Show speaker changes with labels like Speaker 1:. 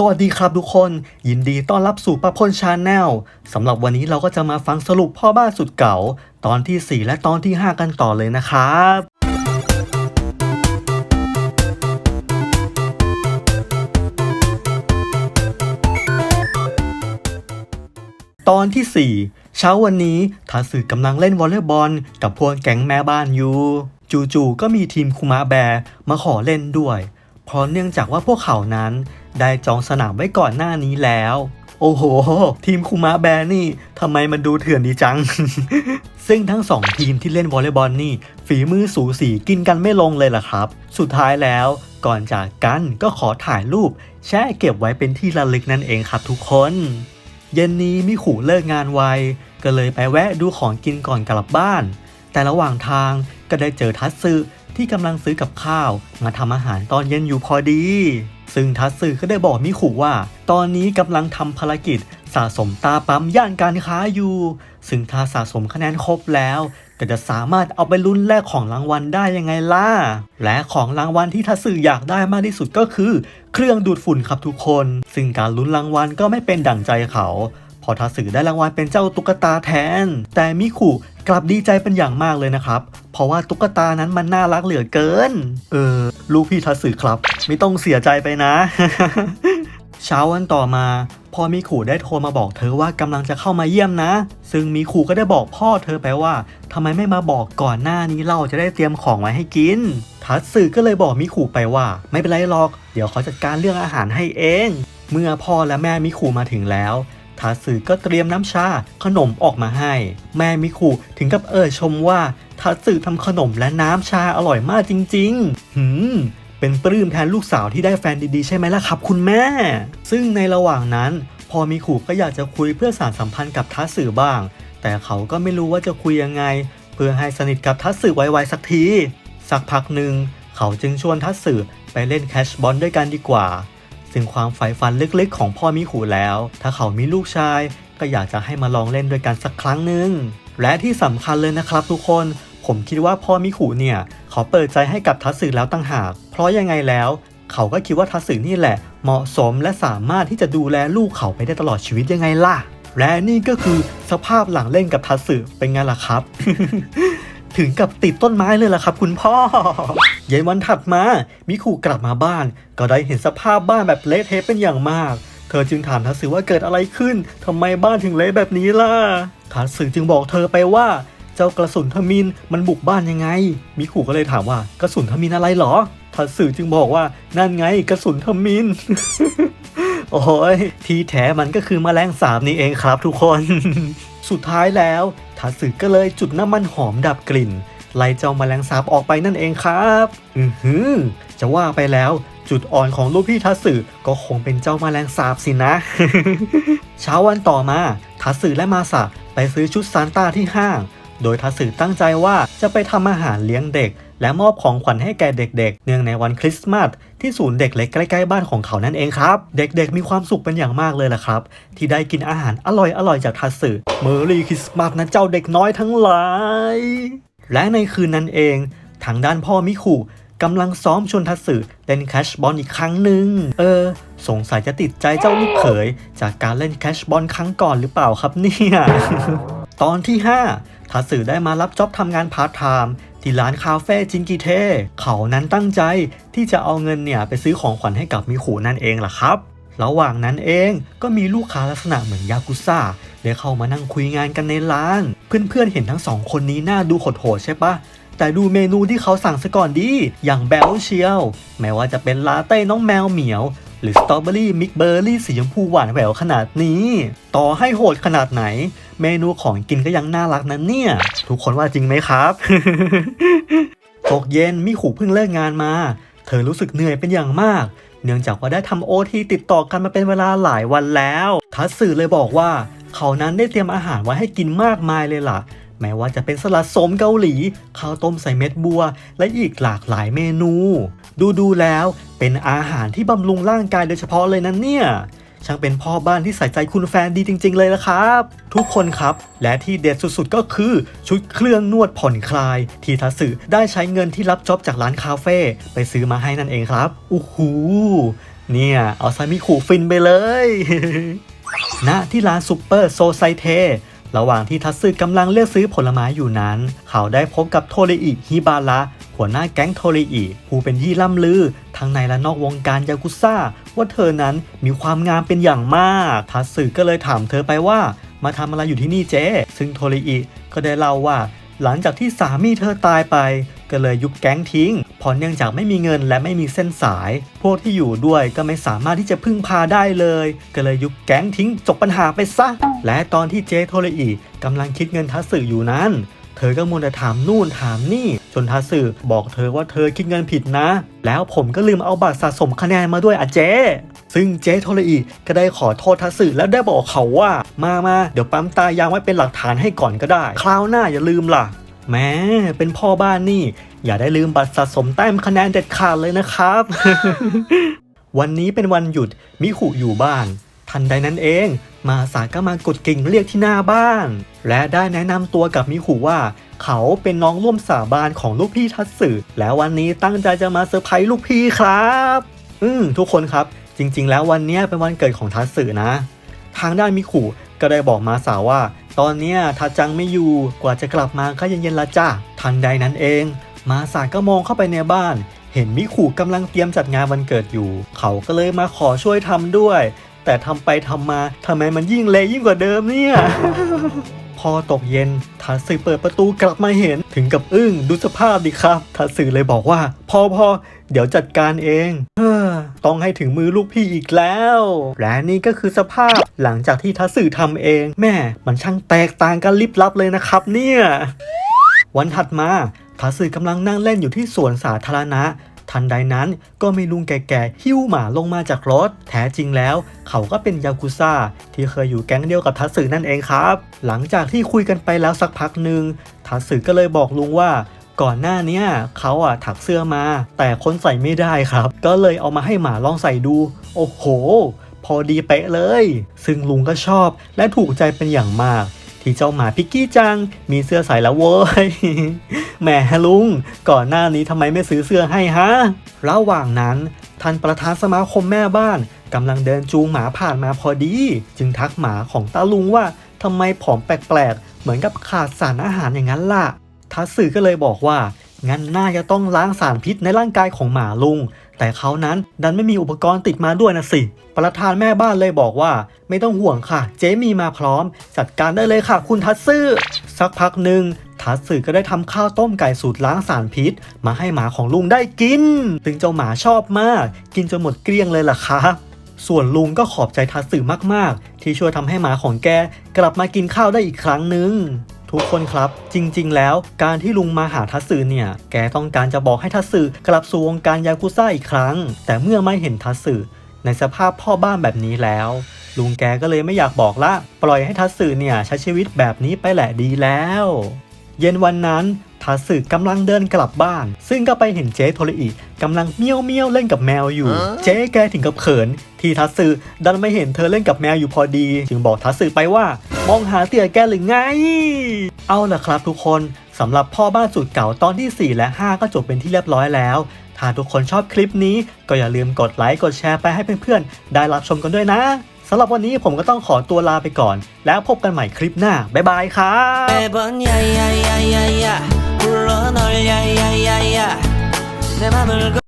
Speaker 1: สวัสดีครับทุกคน ยินดีต้อนรับสู่ประพลชาแนลสำหรับวันนี้เราก็จะมาฟังสรุปพ่อบ้านสุดเก่า ตอนทีสี่ 4 และตอนที่ 5 กันต่อเลยนะครับตอนที่ 4 เช้าวันนี้ทาสึกำลังเล่นวอลเลย์บอล กับพวกแก๊งแม่บ้านอยู่จู่ๆก็มีทีมคุมะแบร์มาขอเล่นด้วย เพราะเนื่องจากว่าพวกเขานั้น ได้จองสนามไว้ก่อนหน้านี้แล้ว โอ้โห ทีมคุมะแบร์นี่ทำไมมันดูเถื่อนดีจัง ซึ่งทั้งสองทีมที่เล่นวอลเลย์บอลนี่ ฝีมือสูสีกินกันไม่ลงเลยล่ะครับ สุดท้ายแล้วก่อนจากกันก็ขอถ่ายรูป แช่เก็บไว้เป็นที่ระลึกนั่นเองครับทุกคน เย็นนี้มิขู่เลิกงานไวก็เลยไปแวะดูของกินก่อนกลับบ้าน แต่ระหว่างทางก็ได้เจอทัตสึ ที่กำลังซื้อกับข้าว มาทำอาหารตอนเย็นอยู่พอดี ซึ่งทัตสึก็ได้บอกมิขู่ว่า ตอนนี้กำลังทำภารกิจ สะสมตาปั๊มย่านการค้าอยู่ ซึ่งถ้าสะสมคะแนนครบแล้ว ก็จะสามารถเอาไปลุ้นแลกของรางวัลได้ยังไงล่ะ และของรางวัลที่ทัตสึอยากได้มากที่สุดก็คือ เครื่องดูดฝุ่นครับทุกคน ซึ่งการลุ้นรางวัลก็ไม่เป็นดั่งใจเขา อทัตสึได้รางวัลเป็นเจ้าตุ๊กตาแทน แต่มิคุกลับดีใจเป็นอย่างมากเลยนะครับ เพราะว่าตุ๊กตานั้นมันน่ารักเหลือเกิน เออ ลูกพี่ทัตสึครับ ไม่ต้องเสียใจไปนะ เช้าวันต่อมาพ่อมิคุได้โทรมาบอกเธอว่ากำลังจะเข้ามาเยี่ยมนะ ซึ่งมิคุก็ได้บอกพ่อเธอไปว่าทำไมไม่มาบอกก่อนหน้านี้เราจะได้เตรียมของไว้ให้กิน ทัตสึก็เลยบอกมิคุไปว่า ไม่เป็นไรหรอก เดี๋ยวเขาจัดการเรื่องอาหารให้เอง เมื่อพ่อและแม่มิคุมาถึงแล้ว ทาสึก็เตรียมน้ำชาขนมออกมาให้ แม่มิคุถึงกับเอ่ยชมว่าทาสึทำขนมและน้ำชาอร่อยมากจริง ๆ หืมเป็นปลื้มแทนลูกสาวที่ได้แฟนดีๆ ใช่ไหมล่ะครับคุณแม่ ซึ่งในระหว่างนั้น พอมิคุก็อยากจะคุยเพื่อสานสัมพันธ์กับทัสึบ้าง แต่เขาก็ไม่รู้ว่าจะคุยยังไง เพื่อให้สนิทกับทัสึไวๆสักที สักพักหนึ่งเขาจึงชวนทัสึไปเล่นแคชบอลด้วยกันดีกว่า ซึ่งความใฝ่ฝันเล็กๆของพ่อมิคุแล้ว ถ้าเขามีลูกชาย ก็อยากจะให้มาลองเล่นด้วยกันสักครั้งหนึ่งและที่สำคัญเลยนะครับทุกคน ผมคิดว่าพ่อมิคุเนี่ยเขาเปิดใจให้กับทัศสึแล้วตั้งหาก เพราะยังไงแล้ว เขาก็คิดว่าทัศสึนี่แหละ เหมาะสมและสามารถที่จะดูแลลูกเขาไปได้ตลอดชีวิตยังไงล่ะและนี่ก็คือสภาพหลังเล่นกับทัศสึเป็นไงล่ะครับ ถึงกับติดต้นไม้เลยล่ะครับ คุณพ่อเย็นวันถัดมา มิคุกลับมาบ้าน ก็ได้เห็นสภาพบ้านแบบเละเทะเป็นอย่างมาก เธอจึงถามทัสึว่าเกิดอะไรขึ้นทำไมบ้านถึงเละแบบนี้ล่ะทัสึจึงบอกเธอไปว่าเจ้ากระสุนทมินมันบุกบ้านยังไง มิคุก็เลยถามว่ากระสุนทมินอะไรเหรอทัสึจึงบอกว่านั่นไงกระสุนทมิน โอ้ยทีแท้มันก็คือแมลงสาบนี่เองครับทุกคน สุดท้ายแล้วทัสึก็เลยจุดน้ำมันหอมดับกลิ่น ไล่เจ้าแมลงสาบออกไปนั่นเองครับ อือหือ จะว่าไปแล้วจุดอ่อนของลูกพี่ทัสึก็คงเป็นเจ้าแมลงสาบสินะ เช้าวันต่อมาทัสึและมาสะไปซื้อชุดซานต้าที่ห้าง โดยทัสึตั้งใจว่าจะไปทำอาหารเลี้ยงเด็ก และมอบของขวัญให้แก่เด็กๆ เนื่องในวันคริสต์มาสที่ศูนย์เด็กเล็กใกล้ๆบ้านของเขานั่นเองครับ เด็กๆมีความสุขเป็นอย่างมากเลยล่ะครับ ที่ได้กินอาหารอร่อยๆจากทัสึเมอรี่คริสต์มาสนะเจ้าเด็กน้อยทั้งหลาย และในคืนนั้นเองทางด้านพ่อมิคุกำลังซ้อมชวนทัสึเล่นแคชบอลอีกครั้งหนึ่ง เออ สงสัยจะติดใจเจ้าลูกเขย จากการเล่นแคชบอลครั้งก่อนหรือเปล่าครับเนี่ย ตอนที่ 5ทัสึได้มารับจ็อบทำงานพาร์ทไทม์ ที่ร้านคาเฟ่จินกิเท เขานั้นตั้งใจที่จะเอาเงินเนี่ยไปซื้อของขวัญให้กับมิคุนั่นเองล่ะครับ ระหว่างนั้นเองก็มีลูกค้าลักษณะเหมือนยากุซ่าได้เข้ามานั่งคุยงานกันในร้าน เพื่อนๆเห็นทั้งสองคนนี้หน่าดูโหดๆใช่ปะแต่ดูเมนูที่เขาสั่งซะก่อนดี อย่างแบลเชียว แม้ว่าจะเป็นลาเต้น้องแมวเหมียว หรือสตรอเบอรี่มิกเบอร์รี่สีชมพูหวานแหววขนาดนี้ ต่อให้โหดขนาดไหน เมนูของกินก็ยังน่ารักนั้นเนี่ย ทุกคนว่าจริงไหมครับ ตกเย็นมิขูเพิ่งเลิกงานมา เธอรู้สึกเหนื่อยเป็นอย่างมาก เนื่องจากว่าได้ทำโอทีติดต่อกันมาเป็นเวลาหลายวันแล้ว ทัศสื่อเลยบอกว่า เขานั้นได้เตรียมอาหารไว้ให้กินมากมายเลยล่ะ แม้ว่าจะเป็นสลัดสมเกาหลี ข้าวต้มใส่เม็ดบัว และอีกหลากหลายเมนู ดูดูแล้วเป็นอาหารที่บำรุงร่างกายโดยเฉพาะเลยนะเนี่ยช่างเป็นพ่อบ้านที่ใส่ใจคุณแฟนดีจริง ๆ เลยละครับ ทุกคนครับ และที่เด็ดสุดๆก็คือชุดเครื่องนวดผ่อนคลาย ที่ทัสึได้ใช้เงินที่รับจ็อบจากร้านคาเฟ่ไปซื้อมาให้นั่นเองครับอู้หูเนี่ยเอาซามิคุฟินไปเลย ณที่ร้านซูเปอร์โซไซเท ระหว่างที่ทัตสึกำลังเลือกซื้อผลไม้อยู่นั้น เขาได้พบกับโทริอิฮิบาระหัวหน้าแก๊งโทริอิผู้เป็นที่ล่ำลือ ทั้งในและนอกวงการยากุซ่า ว่าเธอนั้นมีความงามเป็นอย่างมาก ทัตสึก็เลยถามเธอไปว่า มาทำอะไรอยู่ที่นี่เจ๊ซึ่งโทริอิก็ได้เล่าว่า หลังจากที่สามีเธอตายไป ก็เลยยุบแก๊งทิ้ง เพราะเนื่องจากไม่มีเงินและไม่มีเส้นสาย พวกที่อยู่ด้วยก็ไม่สามารถที่จะพึ่งพาได้เลย ก็เลยยุบแก๊งทิ้งจบปัญหาไปซะ และตอนที่เจโทรอีกำลังคิดเงินทัสึอยู่นั้นเธอก็มัวแต่ถามนู่นถามนี่ จนทัสึบอกเธอว่าเธอคิดเงินผิดนะ แล้วผมก็ลืมเอาบัตรสะสมคะแนนมาด้วยอะเจซึ่งเจ๊โทรอีก็ได้ขอโทษทัสึแล้วได้บอกเขาว่า มามาเดี๋ยวปั๊มตายางไว้เป็นหลักฐานให้ก่อนก็ได้ คราวหน้าอย่าลืมล่ะ แม้เป็นพ่อบ้านนี่ อย่าได้ลืมบัตรสะสมแต้มคะแนนเด็ดขาดเลยนะครับ วันนี้เป็นวันหยุดมิขุอยู่บ้าน ทันใดนั้นเอง มาสาก็มากดกิ่งเรียกที่หน้าบ้าน และได้แนะนำตัวกับมิขุว่า เขาเป็นน้องร่วมสาบานของลูกพี่ทัตสึแล้ววันนี้ตั้งใจจะมาเซอร์ไพรส์ลูกพี่ครับ อืมทุกคนครับ จริง ๆ แล้ววันนี้เป็นวันเกิดของทัตสึนะ ทางด้านมิขุก็ได้บอกมาสาว่า ตอนเนี้ยทาจังไม่อยู่กว่าจะกลับมาก็เย็นๆละจ้าทันใดนั้นเอง มาสาก็มองเข้าไปในบ้าน เห็นมิขุกำลังเตรียมจัดงานวันเกิดอยู่ เขาก็เลยมาขอช่วยทำด้วย แต่ทำไปทำมาทำไมมันยิ่งเละยิ่งกว่าเดิมเนี่ย พอตกเย็นทัตสึเปิดประตูกลับมาเห็นถึงกับอึ้งดูสภาพดิครับทัตสึเลยบอกว่า พอพอเดี๋ยวจัดการเองเฮ้ ต้องให้ถึงมือลูกพี่อีกแล้ว และนี่ก็คือสภาพหลังจากที่ทัตสึทำเอง แม่มันช่างแตกต่างกันลิบลับเลยนะครับ เนี่ยวันถัดมาทัสึกำลังนั่งเล่นอยู่ที่สวนสาธารณะ ทันใดนั้นก็มีลุงแก่ๆหิ้วหมาลงมาจากรถ แท้จริงแล้ว เขาก็เป็นยากุซ่า ที่เคยอยู่แก๊งเดียวกับทัสึนั่นเองครับ หลังจากที่คุยกันไปแล้วสักพักหนึ่งทัสึก็เลยบอกลุงว่า ก่อนหน้านี้เขาอะถักเสื้อมา แต่คนใส่ไม่ได้ครับ ก็เลยเอามาให้หมาลองใส่ดู โอ้โห พอดีเป๊ะเลย ซึ่งลุงก็ชอบและถูกใจเป็นอย่างมาก ที่เจ้าหมาพิกกี้จัง มีเสื้อใส่แล้วเว้ยแหมลุง ก่อนหน้านี้ทำไมไม่ซื้อเสื้อให้ฮะระหว่างนั้นท่านประธานสมาคมแม่บ้านกำลังเดินจูงหมาผ่านมาพอดี จึงทักหมาของตาลุงว่าทำไมผอมแปลกๆ เหมือนกับขาดสารอาหารอย่างนั้นล่ะ ทัศสือก็เลยบอกว่า งั้นน่าจะต้องล้างสารพิษในร่างกายของหมาลุง แต่เขานั้นดันไม่มีอุปกรณ์ติดมาด้วยนะสิ ประธานแม่บ้านเลยบอกว่า ไม่ต้องห่วงค่ะ เจ๊มีมาพร้อม จัดการได้เลยค่ะ คุณทัศซื่อสักพักหนึ่งทัศสือก็ได้ทำข้าวต้มไก่สูตรล้างสารพิษ มาให้หมาของลุงได้กิน ซึ่งเจ้าหมาชอบมาก กินจนหมดเกลี้ยงเลยล่ะครับส่วนลุงก็ขอบใจทัศสือมาก ๆ ที่ช่วยทำให้หมาของแกกลับมากินข้าวได้อีกครั้งหนึ่ง ทุกคนครับ จริง ๆ แล้วการที่ลุงมาหาทัศสื่อเนี่ย แกต้องการจะบอกให้ทัศสื่อกลับสู่วงการยากุซ่าอีกครั้ง แต่เมื่อไม่เห็นทัศสื่อในสภาพพ่อบ้านแบบนี้แล้ว ลุงแกก็เลยไม่อยากบอกละ ปล่อยให้ทัศสื่อเนี่ยใช้ชีวิตแบบนี้ไปแหละดีแล้ว เย็นวันนั้นทัศสึกำลังเดินกลับบ้าน ซึ่งก็ไปเห็นเจ๊โทรอิ กำลังเมี้ยวเมี้ยวเล่นกับแมวอยู่ เจ๊แกถึงกับเขิน ที่ทัศสึดันไม่เห็นเธอเล่นกับแมวอยู่พอดี จึงบอกทัศสึไปว่ามองหาเตี่ยแกหรือไง เอาล่ะครับทุกคนสำหรับพ่อบ้านสุดเก่าตอนที่ 4 และ 5 ก็จบเป็นที่เรียบร้อยแล้ว ถ้าทุกคนชอบคลิปนี้ ก็อย่าลืมกดไลค์กดแชร์ไปให้เพื่อนๆ ได้รับชมกันด้วยนะสำหรับวันนี้ผมก็ต้องขอตัวลาไปก่อน แล้วพบกันใหม่คลิปหน้า บ๊ายบายครับ
Speaker 2: 내 맘을